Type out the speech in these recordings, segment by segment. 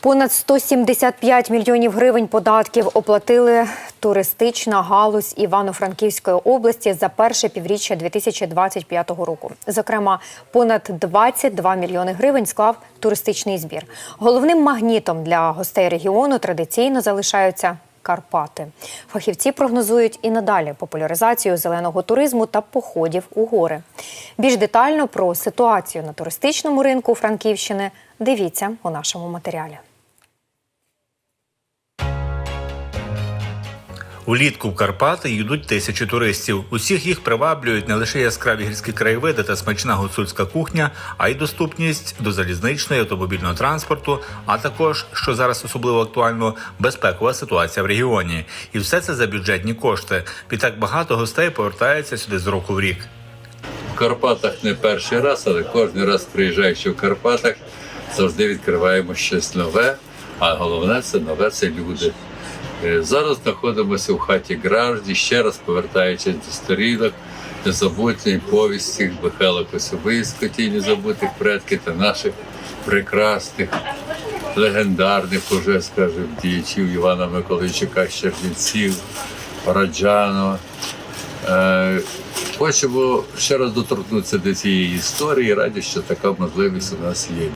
Понад 175 мільйонів гривень податків оплатили туристична галузь Івано-Франківської області за перше півріччя 2025 року. Зокрема, понад 22 мільйони гривень склав туристичний збір. Головним магнітом для гостей регіону традиційно залишаються Карпати. Фахівці прогнозують і надалі популяризацію зеленого туризму та походів у гори. Більш детально про ситуацію на туристичному ринку Франківщини дивіться у нашому матеріалі. Улітку в Карпати йдуть тисячі туристів. Усіх їх приваблюють не лише яскраві гірські краєвиди та смачна гуцульська кухня, а й доступність до залізничного і автомобільного транспорту, а також, що зараз особливо актуально, безпекова ситуація в регіоні. І все це за бюджетні кошти. Відтак багато гостей повертаються сюди з року в рік. В Карпатах не перший раз, але кожен раз приїжджаючи в Карпатах, завжди відкриваємо щось нове, а головне це нове це люди. Е, Зараз знаходимося в хаті Гражді, ще раз повертаючись до сторінок, незабутньої повісті Михайла Косовицького, ті незабутих предків та наших прекрасних, легендарних, уже скажімо, діячів Івана Миколайчука, Щербінців, Раджанова. Е, Хочемо ще раз доторкнутися до цієї історії. Раді, що така можливість у нас є.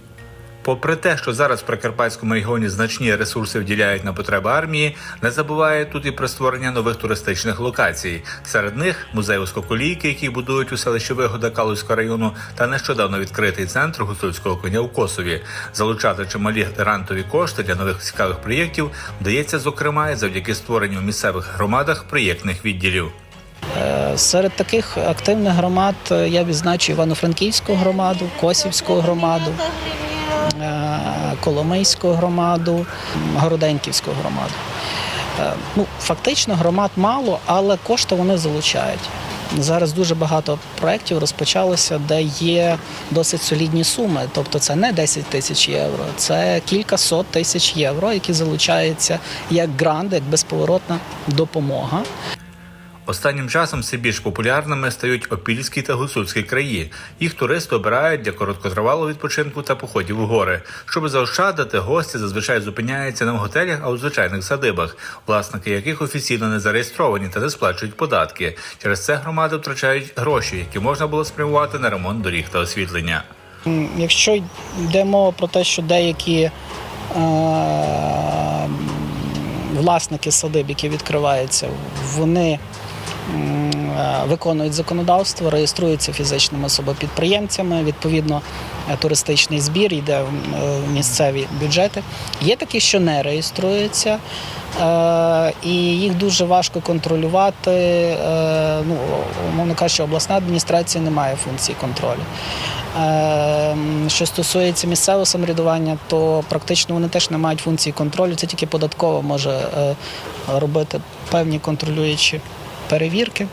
Попри те, що зараз в Прикарпатському регіоні значні ресурси вділяють на потреби армії, не забуває тут і про створення нових туристичних локацій. Серед них музей ускоколійки, який будують у селищі Вигода Калузького району, та нещодавно відкритий центр гуцульського коня у Косові. Залучати чималі грантові кошти для нових цікавих проєктів вдається, зокрема, і завдяки створенню в місцевих громадах проєктних відділів. Е, Серед таких активних громад е, я відзначу Івано-Франківську громаду, Косівську громаду, Коломийську громаду, м, Городенківську громаду. Е, Ну, фактично громад мало, але кошти вони залучають. Зараз дуже багато проєктів розпочалося, де є досить солідні суми. Тобто це не 10 тисяч євро, це кілька сот тисяч євро, які залучаються як грант, як безповоротна допомога. Останнім часом все більш популярними стають опільські та гуцульські краї. Їх туристи обирають для короткотривалого відпочинку та походів у гори. Щоб заощадити, гості зазвичай зупиняються не в готелях, а у звичайних садибах, власники яких офіційно не зареєстровані та не сплачують податки. Через це громади втрачають гроші, які можна було спрямувати на ремонт доріг та освітлення. Якщо йде мова про те, що деякі е, власники садиб, які відкриваються, вони виконують законодавство, реєструються фізичними особами-підприємцями, відповідно, е, туристичний збір йде в е, місцеві бюджети. Є такі, що не реєструються. Е, і їх дуже важко контролювати. Е, ну, умовно кажучи, обласна адміністрація не має функції контролю. Е, Що стосується місцевого самоврядування, то практично вони теж не мають функції контролю. Це тільки податково може е, робити певні контролюючі перевірки.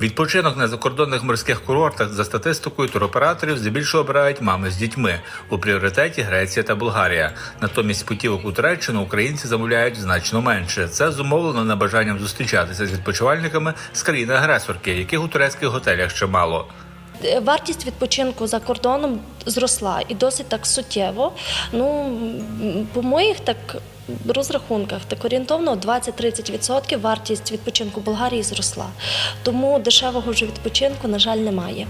Відпочинок на закордонних морських курортах за статистикою туроператорів здебільшого обирають мами з дітьми. У пріоритеті Греція та Болгарія. Натомість путівок у Туреччину українці замовляють значно менше. Це зумовлено небажанням зустрічатися з відпочивальниками з країни-агресорки, яких у турецьких готелях ще мало. Е, Вартість відпочинку за кордоном зросла і досить так суттєво. Ну, по моїх так розрахунках, так орієнтовно 20-30% вартість відпочинку Болгарії зросла. Тому дешевого вже відпочинку, на жаль, немає.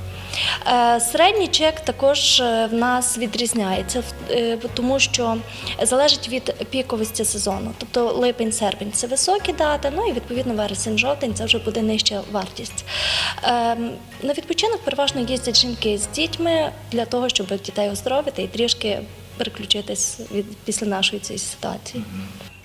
Е, Середній чек також е, в нас відрізняється, е, тому що залежить від піковості сезону. Тобто липень-серпень це високі дати, ну і відповідно вересень-жовтень це вже буде нижча вартість. Ем, На відпочинок переважно їздять жінки з дітьми для того, щоб дітей оздоровити і трішки переключитись від після нашої цієї ситуації.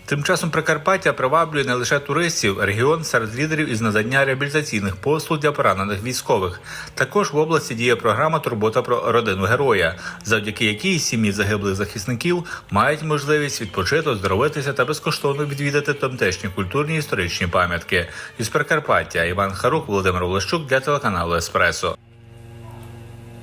Тим часом Прикарпаття приваблює не лише туристів, регіон серед лідерів із надання реабілітаційних послуг для поранених військових. Також в області діє програма Турбота про родину героя, завдяки якій сім'ї загиблих захисників мають можливість відпочити, оздоровитися та безкоштовно відвідати тамтешні культурні історичні пам'ятки. Із Прикарпаття Іван Харук, Володимир Волощук для телеканалу Еспресо.